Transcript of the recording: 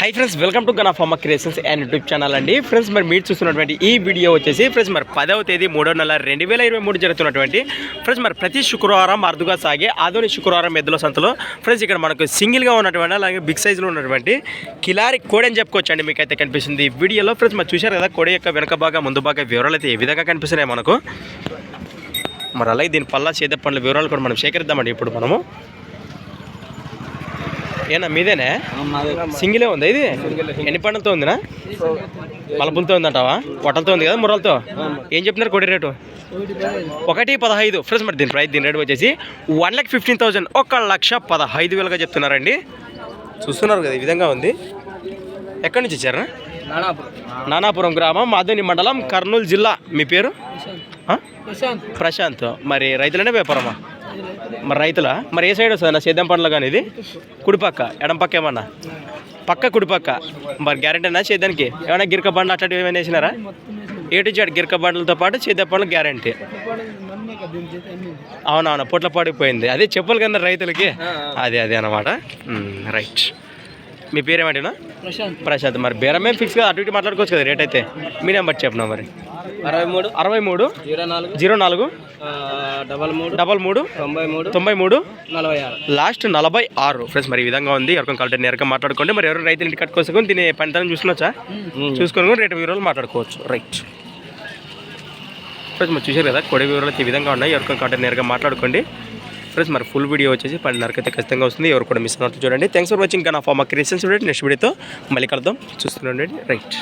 Hi friends welcome to Gana farmer creations and YouTube channel అండి. Friends మరి మీరు చూస్తున్నటువంటి ఈ వీడియో వచ్చేసి ఫ్రెండ్స్ మరి పదవ తేదీ మూడో నెల రెండు వేల ఇరవై మూడు జరుగుతున్నటువంటి ఫ్రెండ్స్ మరి ప్రతి శుక్రవారం అరుదుగా సాగే ఆధునిక శుక్రవారం ఎద్దుల సంతలో ఫ్రెండ్స్ ఇక్కడ మనకు సింగిల్గా ఉన్నటువంటి అలాగే బిగ్ సైజులో ఉన్నటువంటి కిలారి కోడి అని చెప్పుకోవచ్చు అండి మీకు అయితే కనిపిస్తుంది ఈ వీడియోలో. ఫ్రెండ్స్ మరి చూశారు కదా కోడి యొక్క వెనక భాగం ముందు భాగం వివరాలు అయితే ఏ విధంగా కనిపిస్తున్నాయి మనకు. మరి అలాగే దీని పల్లా చేద పనుల వివరాలు కూడా మనం సేకరిద్దామండి ఇప్పుడు మనము. ఏనా మీదేనే? సింగిలే ఉందా ఇది? ఎన్ని పండ్లతో ఉందినా? మలపులతో ఉందంటావా? పొట్టలతో ఉంది కదా ముర్రలతో? ఏం చెప్తున్నారు కొడి రేటు? ఒకటి పదహైదు. ఫ్రెండ్స్ మరి దీని ప్రైస్ దీని రేటు వచ్చేసి వన్ ల్యాక్ ఫిఫ్టీన్ థౌసండ్ ఒక లక్ష పదహైదు వేలుగా చెప్తున్నారండి. చూస్తున్నారు కదా ఈ విధంగా ఉంది. ఎక్కడి నుంచి వచ్చారా? నానాపురం గ్రామం మాధుని మండలం కర్నూలు జిల్లా. మీ పేరు? ప్రశాంత్. మరి రైతులనే వ్యాపారమా? మరి రైతులా? మరి ఏ సైడ్ వస్తుంది నా సేద్యం పండ్ల కానీ ఇది? కుడిపక్క ఎడం పక్క ఏమన్నా? పక్క కుడిపక్క. మరి గ్యారంటీనా సేద్యానికి? ఏమైనా గిరక బండ్లు అట్లాంటివి ఏమైనా వేసినారా? ఏటు చాడు గిరక బండ్లతో పాటు సేద్య పండ్లు గ్యారంటీ అవునవును పొట్ల పడిపోయింది. అదే చెప్పులు కదా రైతులకి? అదే అదే అనమాట రైట్ మీ పేరేమంటేనా? ప్రశాంత్. ప్రశాంత్. మరి బేరమే ఫిక్స్ కదా అటు ఇటు మాట్లాడుకోవచ్చు కదా రేట్ అయితే? మీ నెంబర్ చెప్పినా మరి? అరవై మూడు. అరవై మూడు. జీరో నాలుగు. జీరో నాలుగు. డబల్ మూడు. డబల్ మూడు. తొంభై మూడు. తొంభై మూడు. నలభై ఆరు. లాస్ట్ నలభై ఆరు. ఫ్రెండ్స్ మరి ఈ విధంగా ఉంది. ఎవరికైనా కలిసి నేరుగా మాట్లాడుకోండి. మరి ఎవరు రైతులు ఇంటి కట్టుకోసం దీని పంటలను చూసుకోవచ్చా చూసుకొని కూడా రేటు వివరాలు మాట్లాడుకోవచ్చు. రైట్ ఫ్రెండ్స్ మరి చూసారు కదా? కొడి వివరాలు ఈ విధంగా ఉన్నాయి. ఎవరికైనా కలిసి నేరుగా మాట్లాడుకోండి. ఫ్రెండ్స్ మరి ఫుల్ వీడియో వచ్చేసి పన్నెండున్నరకు అయితే ఖచ్చితంగా వస్తుంది. ఎవరు కూడా మిస్ అన్నట్టు చూడండి. థ్యాంక్స్ ఫర్ వాచింగ్ నా ఫార్మా క్రియేషన్స్ వీడియో నెక్స్ట్ వీడియోతో మళ్ళీ కలుద్దాం. చూస్తుండండి రైట్